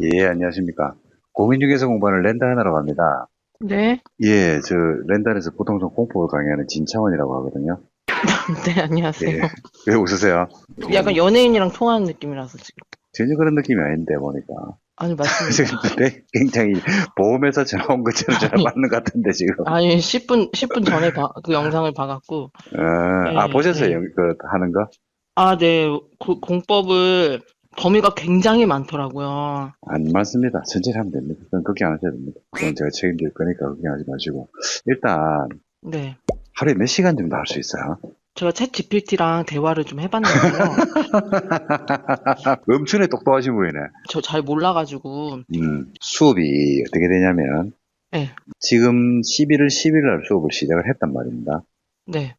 예, 안녕하십니까. 고민 중에서 공부하는 렌다 하나로 갑니다. 네, 예, 저 렌달에서 보통성 공포를 강의하는 진차원이라고 하거든요. 네, 안녕하세요. 예. 왜 웃으세요? 약간 연예인이랑 통화하는 느낌이라서 지금. 전혀 그런 느낌이 아닌데 보니까. 아니, 맞습니다. 근데 굉장히 보험회사 전화 온 것처럼 잘 맞는 것 같은데 지금. 아니, 10분, 10분 전에 봐- 그 영상을 봐갖고. 어, 아 네, 보셨어요? 네. 그 하는 거? 아, 네, 그 공법을 범위가 굉장히 많더라고요. 안 맞습니다. 천천히 하면 됩니다. 그건 걱정 안 하셔도 됩니다. 그건 제가 책임질 거니까 걱정하지 마시고. 일단 네. 하루에 몇 시간 정도 할 수 있어요? 제가 챗 GPT랑 대화를 좀 해봤는데요. 엄청나게 똑똑하신 분이네. 저 잘 몰라가지고. 음, 수업이 어떻게 되냐면, 네. 지금 11월 10일 날 수업을 시작을 했단 말입니다. 네,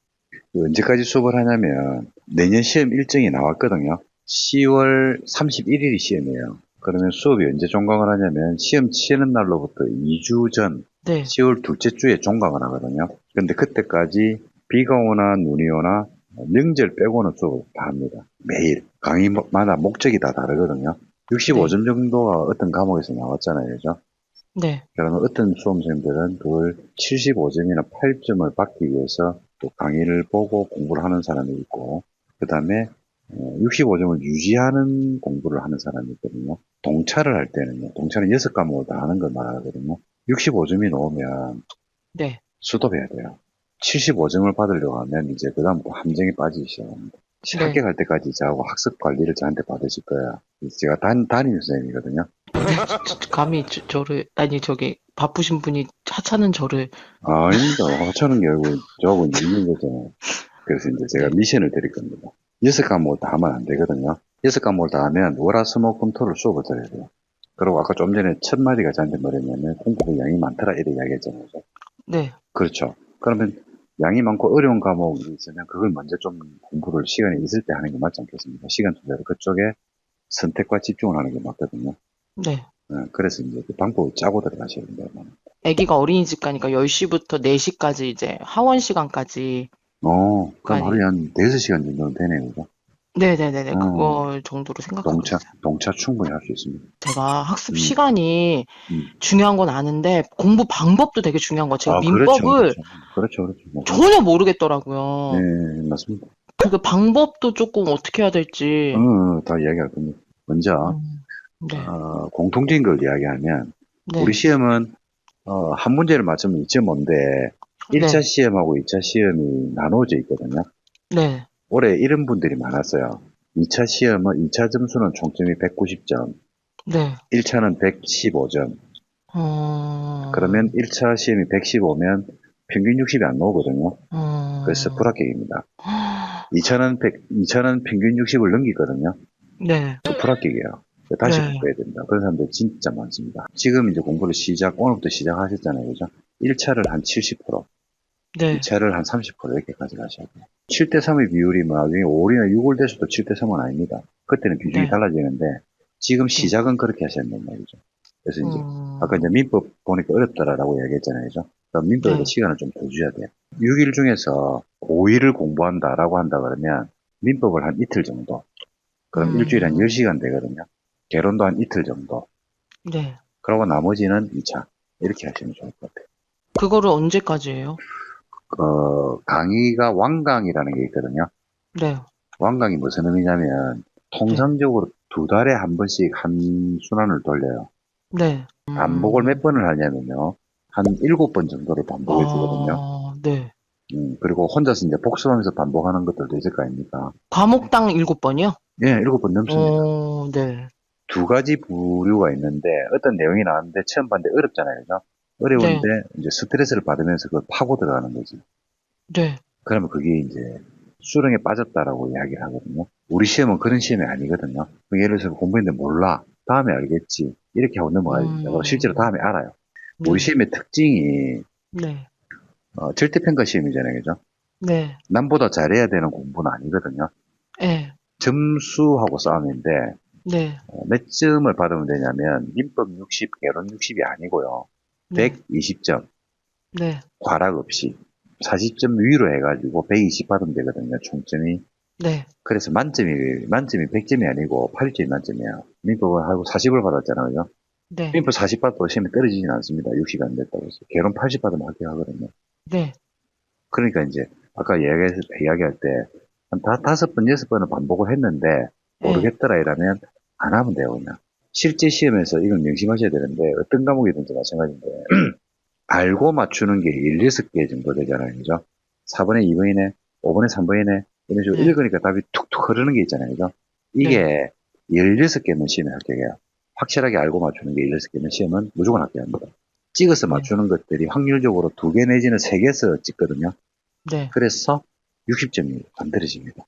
그 언제까지 수업을 하냐면, 내년 시험 일정이 나왔거든요. 10월 31일이 시험이에요. 그러면 수업이 언제 종강을 하냐면, 시험 치는 날로부터 2주 전, 네, 10월 둘째 주에 종강을 하거든요. 근데 그때까지 비가 오나 눈이 오나 명절 빼고는 수업을 다 합니다. 매일. 강의마다 목적이 다 다르거든요. 65점 정도가 어떤 과목에서 나왔잖아요. 그죠? 네, 그러면 어떤 수험생들은 그걸 75점이나 8점을 받기 위해서 또 강의를 보고 공부를 하는 사람이 있고, 그 다음에 65점을 유지하는 공부를 하는 사람이 있거든요. 동차를 할 때는요. 동차는 6과목을 다 하는 걸 말하거든요. 65점이 나오면 네. 수도해야 돼요. 75점을 받으려고 하면 이제 그 다음부터 함정에 빠지기 시작합니다. 네. 합격할 때까지 저하고 학습 관리를 저한테 받으실 거예요. 제가 단, 담임 선생님이거든요. 감히 저, 저를, 아니, 저기, 바쁘신 분이 하찮은 저를. 아닙니다. 하찮은 게 아니고 저하고 있는 거잖아요. 그래서 이제 제가 네. 미션을 드릴 겁니다. 여섯 과목을 다 하면 안 되거든요. 여섯 과목을 다 하면 월화수목금 토를 수업을 들어야 돼요. 그리고 아까 좀 전에 첫 마디가 저한테 뭐랬냐면 공부 양이 많더라 이렇게 이야기했잖아요. 네, 그렇죠. 그러면 양이 많고 어려운 과목이 있으면 그걸 먼저 좀 공부를 시간이 있을 때 하는 게 맞지 않겠습니까? 시간 투자를 그쪽에 선택과 집중을 하는 게 맞거든요. 네. 어, 그래서 이제 그 방법을 짜고 들어가셔야 된다. 아기가 어린이집 가니까 10시부터 4시까지 이제 하원 시간까지 어, 그럼. 하루에 한 4시간 정도는 되네요. 그죠? 네네네네 음. 그거 정도로 생각하고 동차, 있어요. 동차 충분히 할 수 있습니다. 제가 학습 음. 시간이 음. 중요한 건 아는데 공부 방법도 되게 중요한 거 제가 아, 민법을 그렇죠. 그렇죠. 그렇죠. 맞습니다. 전혀 모르겠더라고요. 네, 맞습니다. 그 방법도 조금 어떻게 해야 될지. 어, 어, 다 이야기할 겁니다. 먼저, 음, 네, 어, 공통적인 걸 이야기하면, 네, 우리 시험은, 어, 한 문제를 맞추면 2.5인데, 1차 시험하고 2차 시험이 나눠져 있거든요. 네, 올해 이런 분들이 많았어요. 2차 시험은, 2차 점수는 총점이 190점, 네. 1차는 115점. 어, 그러면 1차 시험이 115면 평균 60이 안 나오거든요. 음, 그래서 불합격입니다. 2차는 100, 2차는 평균 60을 넘기거든요. 네, 또 불합격이에요. 다시 네. 공부해야 됩니다. 그런 사람들 진짜 많습니다. 지금 이제 공부를 시작, 오늘부터 시작하셨잖아요. 그죠? 1차를 한 70%, 네, 2차를 한 30% 이렇게 가져가셔야 돼요. 7대 3의 비율이 뭐 나중에 5월이나 6월 돼서도 7대 3은 아닙니다. 그때는 비중이 네. 달라지는데 지금 시작은 그렇게 하셔야 된단 말이죠. 그래서 이제 음, 아까 이제 민법 보니까 어렵다라고 이야기했잖아요. 그죠? 그럼 민법에도 네. 시간을 좀 더 주셔야 돼요. 6일 중에서 5일을 공부한다라고 한다 그러면 민법을 한 이틀 정도. 그럼 음. 일주일에 한 10시간 되거든요. 개론도 한 이틀 정도. 네. 그러고 나머지는 2차. 이렇게 하시면 좋을 것 같아요. 그거를 언제까지 해요? 어, 강의가 왕강이라는 게 있거든요. 네, 왕강이 무슨 의미냐면 통상적으로 두 달에 한 번씩 한 순환을 돌려요. 네. 음. 반복을 몇 번을 하냐면요. 한 일곱 번 정도를 반복해 주거든요. 아, 네. 음, 그리고 혼자서 이제 복습하면서 반복하는 것들도 있을 거 아닙니까? 과목당 일곱 번이요? 예, 일곱 번 넘습니다. 어, 네. 두 가지 부류가 있는데, 어떤 내용이 나왔는데, 처음 봤는데 어렵잖아요, 그죠? 어려운데, 이제 스트레스를 받으면서 그걸 파고 들어가는 거지. 네. 그러면 그게 이제 수렁에 빠졌다라고 이야기를 하거든요. 우리 시험은 그런 시험이 아니거든요. 그 예를 들어서 공부했는데 몰라. 다음에 알겠지. 이렇게 하고 넘어가야 음. 실제로 다음에 알아요. 네. 우리 시험의 특징이, 네. 어, 절대평가 시험이잖아요, 그죠? 네. 남보다 잘해야 되는 공부는 아니거든요. 네. 점수하고 싸움인데 네. 어, 몇 점을 받으면 되냐면 민법 60, 개론 60이 아니고요. 네. 120점 네. 과락 없이 40점 위로 해가지고 120 받으면 되거든요. 총점이 네. 그래서 만점이, 만점이 100점이 아니고 80점이 만점이에요. 민법을 하고 40을 받았잖아요. 네. 민법 40 받고 시험에 떨어지진 않습니다. 60이 안 됐다고 해서. 개론 80 받으면 합격하거든요. 네. 그러니까 이제, 아까 이야기, 이야기할 때, 한 다, 다섯 번, 여섯 번은 반복을 했는데, 네. 모르겠더라 이러면 안 하면 돼요, 그냥. 실제 시험에서 이걸 명심하셔야 되는데, 어떤 과목이든지 마찬가지인데, 알고 맞추는 게 1, 6개 정도 되잖아요, 그죠? 4번에 2번이네, 5번에 3번이네, 이런 식으로 네. 읽으니까 답이 툭툭 흐르는 게 있잖아요, 그죠? 이게 16개면 시험에 합격해요. 확실하게 알고 맞추는 게 16개면 시험은 무조건 합격합니다. 찍어서 네. 맞추는 것들이 확률적으로 두 개 내지는 세 개서 찍거든요. 네. 그래서 60점이 만들어집니다.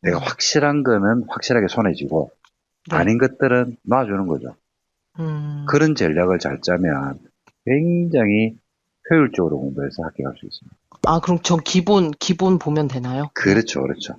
내가 음. 확실한 거는 확실하게 손에 쥐고 네. 아닌 것들은 놔주는 거죠. 음. 그런 전략을 잘 짜면 굉장히 효율적으로 공부해서 합격할 수 있습니다. 아, 그럼 저 기본, 기본 보면 되나요? 그렇죠, 그렇죠.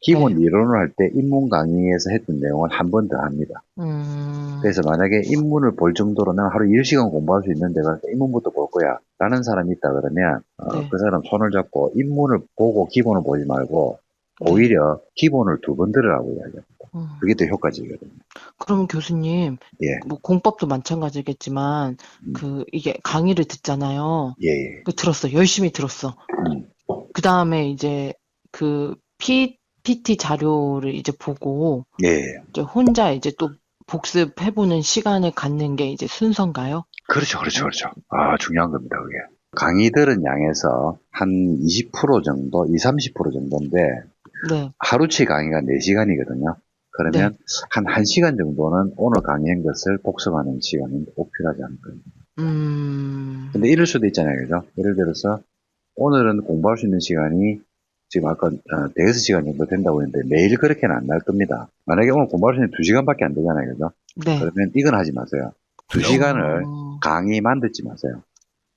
기본 네. 이론을 할 때 인문 강의에서 했던 내용을 한 번 더 합니다. 음. 그래서 만약에 인문을 볼 정도로 난 하루 1시간 공부할 수 있는 데 가 인문부터 볼 거야 라는 사람이 있다 그러면 어, 네. 그 사람 손을 잡고 인문을 보고 기본을 보지 말고 네. 오히려 기본을 두 번 들으라고 이야기합니다. 음. 그게 더 효과적이거든요. 그러면 교수님, 예, 뭐 공법도 마찬가지겠지만, 음. 그, 이게 강의를 듣잖아요. 예, 예. 그 들었어. 열심히 들었어. 음. 그 다음에 이제 그 P, PT 자료를 이제 보고, 예, 예. 이제 혼자 이제 또 복습해보는 시간을 갖는 게 이제 순서인가요? 그렇죠, 그렇죠, 그렇죠. 아, 중요한 겁니다, 그게. 강의들은 양에서 한 20% 정도, 20, 30% 정도인데, 네. 하루치 강의가 4시간이거든요. 그러면 한 1시간 정도는 오늘 강의한 것을 복습하는 시간이 꼭 필요하지 않을까요? 음, 근데 이럴 수도 있잖아요, 그죠? 예를 들어서, 오늘은 공부할 수 있는 시간이 지금 아까 어, 대여섯 시간 정도 된다고 했는데 매일 그렇게는 안 날 겁니다. 만약에 오늘 공부할 수 있는 2시간밖에 안 되잖아요, 그죠? 네. 그러면 이건 하지 마세요. 2시간을 어, 강의만 듣지 마세요.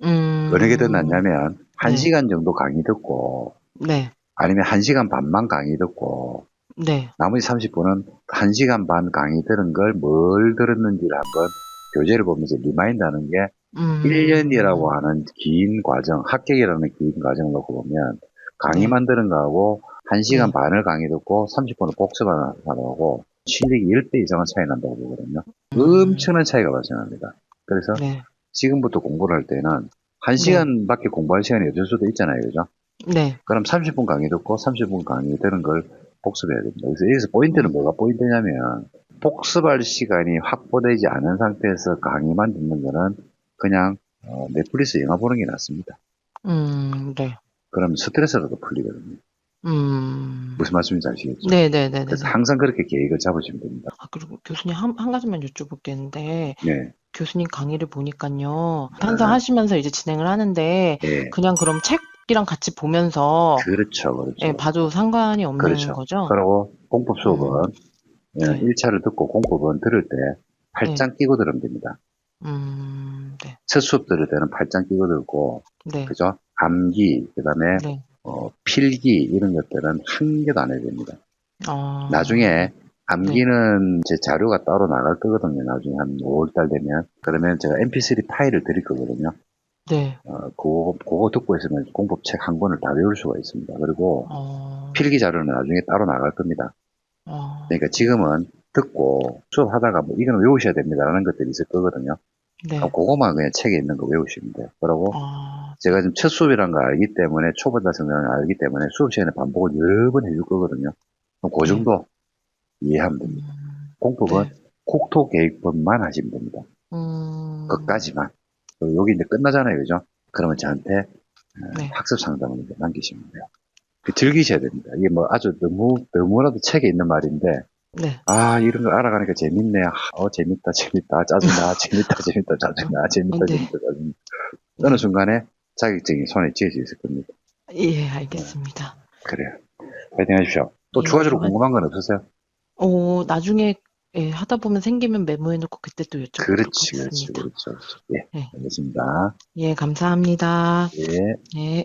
음, 어느 게더 낫냐면, 한 네. 시간 정도 강의 듣고, 네. 아니면 한 시간 반만 강의 듣고, 네. 나머지 30분은 한 시간 반 강의 들은 걸 뭘 들었는지를 한번 교재를 보면서 리마인드 하는 게 음, 1년이라고 하는 긴 과정, 합격이라는 긴 과정을 놓고 보면 강의만 들은 거하고 1시간 네. 반을 강의 듣고 30분을 복습하는 사람하고 실력이 10배 이상은 차이 난다고 보거든요. 엄청난 차이가 발생합니다. 그래서 네. 지금부터 공부를 할 때는 1시간밖에 공부할 시간이 없을 수도 있잖아요. 그죠? 네. 그럼 30분 강의 듣고 30분 강의 들은 걸 복습해야 됩니다. 그래서 여기서 포인트는 뭐가 포인트냐면 복습할 시간이 확보되지 않은 상태에서 강의만 듣는 거는 그냥 어, 넷플릭스 영화 보는 게 낫습니다. 음, 네. 그럼 스트레스라도 풀리거든요. 음, 무슨 말씀인지 아시겠죠? 네네네네. 그래서 항상 그렇게 계획을 잡으시면 됩니다. 아, 그리고 교수님 한, 한 가지만 여쭤볼 게 있는데, 네. 교수님 강의를 보니까요, 항상 네. 하시면서 이제 진행을 하는데, 예. 그냥 그럼 책 이랑 같이 보면서, 그렇죠. 그렇죠. 예, 봐도 상관이 없는 그렇죠. 거죠? 그리고 공법 수업은 예, 네. 1차를 듣고 공법은 들을 때 팔짱 끼고 들으면 됩니다. 음, 네. 첫 수업 들을 때는 팔짱 끼고 들고 네. 그죠? 암기, 그 다음에, 네. 어, 필기, 이런 것들은 한 개도 안 해야 됩니다. 아, 나중에, 암기는 제 자료가 따로 나갈 거거든요. 나중에 한 5월달 되면. 그러면 제가 mp3 파일을 드릴 거거든요. 네. 어, 그거, 그거 듣고 있으면 공법책 한 권을 다 외울 수가 있습니다. 그리고 어, 필기 자료는 나중에 따로 나갈 겁니다. 어, 그러니까 지금은 듣고 수업하다가 뭐 이거는 외우셔야 됩니다라는 것들이 있을 거거든요. 네. 아, 그거만 그냥 책에 있는 거 외우시면 돼요. 그러고 아, 제가 지금 첫 수업이라는 걸 알기 때문에 초보자 성장을 알기 때문에 수업 시간에 반복을 여러 번 해줄 거거든요. 그럼 그 정도 이해하면 됩니다. 음, 공법은 네. 국토 계획법만 하시면 됩니다. 음, 그것까지만. 여기 이제 끝나잖아요, 그죠? 그러면 저한테 어, 네. 학습 상담을 이제 남기시면 돼요. 그 즐기셔야 됩니다. 이게 뭐 아주 너무 너무나도 책에 있는 말인데 네. 아 이런 걸 알아가니까 재밌네. 아, 어 재밌다, 재밌다, 짜증나, 재밌다, 재밌다, 짜증나, 재밌다, 네. 재밌다, 짜증나. 어느 순간에 자격증이 손에 쥐어져 있을 겁니다. 예, 알겠습니다. 그래요. 파이팅 하십시오. 또 예, 추가적으로 궁금한 건 없으세요? 어, 나중에, 예, 하다 보면 생기면 메모해놓고 그때 또 여쭤보도록 그렇지, 그렇지, 하겠습니다. 그렇죠. 그렇죠. 예, 네. 알겠습니다. 예, 감사합니다. 예. 예.